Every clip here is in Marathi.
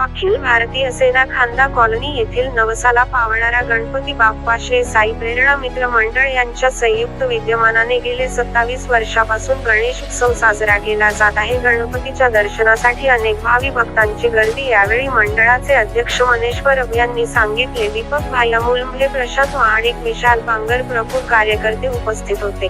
अखिल भारतीय सेना खांदा कॉलनी येथील नवसाला पावणारा गणपती बाप्पा श्री साई प्रेरणा मित्र मंडळ यांच्या संयुक्त विद्यमानाने गेले सत्तावीस वर्षापासून गणेश उत्सव साजरा केला जात आहे. गणपतीच्या दर्शनासाठी अनेक भावी भक्तांची गर्दी यावेळी मंडळाचे अध्यक्ष मनेश्वर यांनी सांगितले. दीपक भाई अमोलंबे प्रशांत महाडिक विशाल बांगर प्रमुख कार्यकर्ते उपस्थित होते.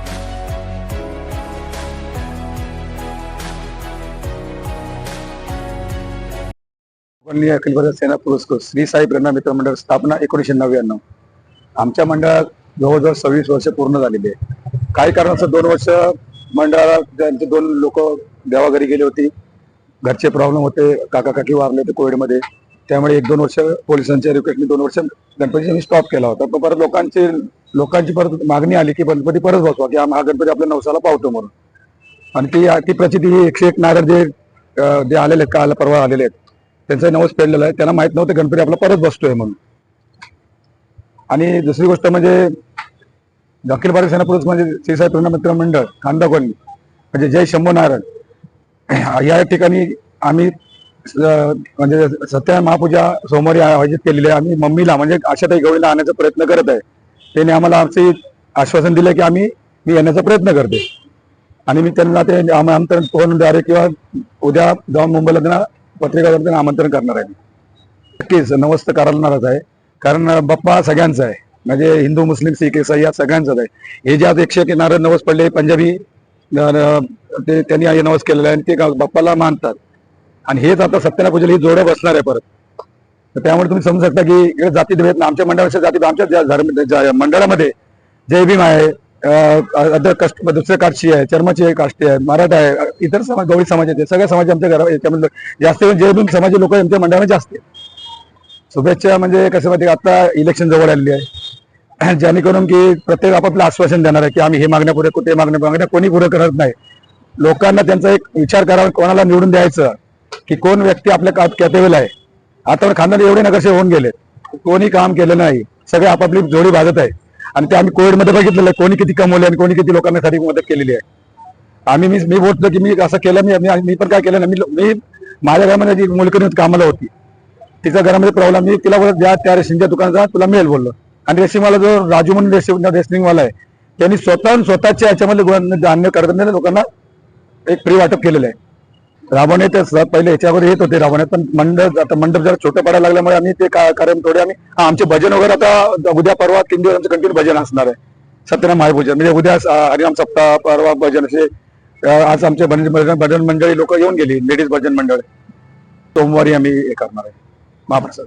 माननीय अखिल भारत सेना पुरस्कृत श्री साई प्रेरणा मित्र मंडळ स्थापना एकोणीशे नव्याण्णव. आमच्या मंडळात जवळजवळ सव्वीस वर्ष पूर्ण झालेली आहे. काही कारणास्तव दोन वर्ष मंडळाला त्यांचे दोन लोक देवाघरी गेले होते. घरचे प्रॉब्लेम होते काका काकी वारले होते कोविडमध्ये. त्यामुळे एक दोन वर्ष पोलिसांच्या रिक्वेस्टने दोन वर्ष गणपतीचा मी स्टॉप केला होता. पण परत लोकांची लोकांची परत मागणी आली की गणपती परत बसवा की हा गणपती आपल्या नवसाला पावतो म्हणून. आणि ती ती प्रचिती एकशे एक नारळ जे जे आलेले आहेत काल परवा आलेले आहेत. त्यांचं नवस पेडलेलं आहे. त्यांना माहीत नव्हतं गणपती आपला परत बसतोय म्हणून. आणि दुसरी गोष्ट म्हणजे अखिल भारतीय सेना पुरुष म्हणजे श्रीसाई प्रेरणा मित्र मंडळ खांदाकोणी म्हणजे जय शंभू नारायण या ठिकाणी आम्ही म्हणजे सत्या महापूजा सोमवारी आयोजित केलेली आहे. आम्ही मम्मीला म्हणजे आशाताई गवळीला आणण्याचा प्रयत्न करत आहे. त्यांनी आम्हाला आमचे आश्वासन दिलं की आम्ही मी येण्याचा प्रयत्न करते. आणि मी त्यांना ते आम- आमंत्रण फोनद्वारे किंवा उद्या जाऊन मुंबईला त्यांना पत्रिका आमंत्रण करणार आहे नक्कीच नमस्त करणारच आहे. कारण बाप्पा सगळ्यांचा आहे. म्हणजे हिंदू मुस्लिम सिख ईसाई या सगळ्यांचाच आहे. हे जे आज एकशे एक नवस पडले पंजाबी ते त्यांनी हे नवस केलेलं आहे आणि ते बाप्पाला मानतात. आणि हेच आता सत्यना पूजेला ही जोड्या बसणार आहे परत. तर त्यामुळे तुम्ही समजू शकता की जाती भेद आमच्या मंडळाच्या जाती आमच्या ज्या मंडळामध्ये जय भीम आहे अदर कष्ट दुसऱ्या काष्टी आहे चर्माची आहे काष्टी आहे मराठा आहे इतर समाज गवळी समाज आहे सगळ्या समाज आमच्या घरा याच्यामध्ये जास्त करून जय समाजाचे लोक आमच्या मंडळामध्ये जास्त शुभेच्छा म्हणजे कसं माहिती आता इलेक्शन जवळ आलेली आहे. जेणेकरून की प्रत्येक आपापलं आश्वासन देणार आहे की आम्ही हे मागण्या पुढे ते मागण्या मागण्या कोणी पुढे करत नाही. लोकांना त्यांचा एक विचार करावा कोणाला निवडून द्यायचं की कोण व्यक्ती आपल्या का कॅपेबल आहे. आता खानदार एवढे नगरसेवक होऊन गेले कोणी काम केलं नाही. सगळे आपापली जोडी भागत आहे आणि ते आम्ही कोविडमध्ये बघितलेलं आहे. कोणी किती कमवले आणि कोणी किती लोकांनासाठी मदत केलेली आहे. आम्ही मी मी बोलतो की मी असं केलं मी मी- मी पण काय केलं नाही. मी मी माझ्या घरामध्ये जी मुलगी कामाला होती. तिच्या घरामध्ये प्रॉब्लेम मी तिला बोलत द्या त्या रेशनिंगच्या दुकानाचा तुला मिळेल बोललो. आणि रेसिंगवाला जो राजू म्हणून रेसिंग रेसलिंगवाला आहे त्यांनी स्वतःहून स्वतःच्या याच्यामध्ये धान्य करताना लोकांना एक फ्री वाटप केलेलं आहे. रावण तर पहिले याच्यावर येत होते राबवण्यात पण मंडप आता मंडप जरा छोटं पडायला लागल्यामुळे आम्ही ते कार्यक्रम थोडे आम्ही आमचे भजन वगैरे आता उद्या परवा तीन दिवस आमचं कंटिन्यू भजन असणार आहे. सत्यनारायण महापूजन म्हणजे उद्या अं, हरिनाम सप्ताह परवा भजन असे आज आमचे भजन भजन भजन मंडळी लोक येऊन गेली लेडीज भजन मंडळ. सोमवारी आम्ही हे करणार आहे. महाप्रसाद.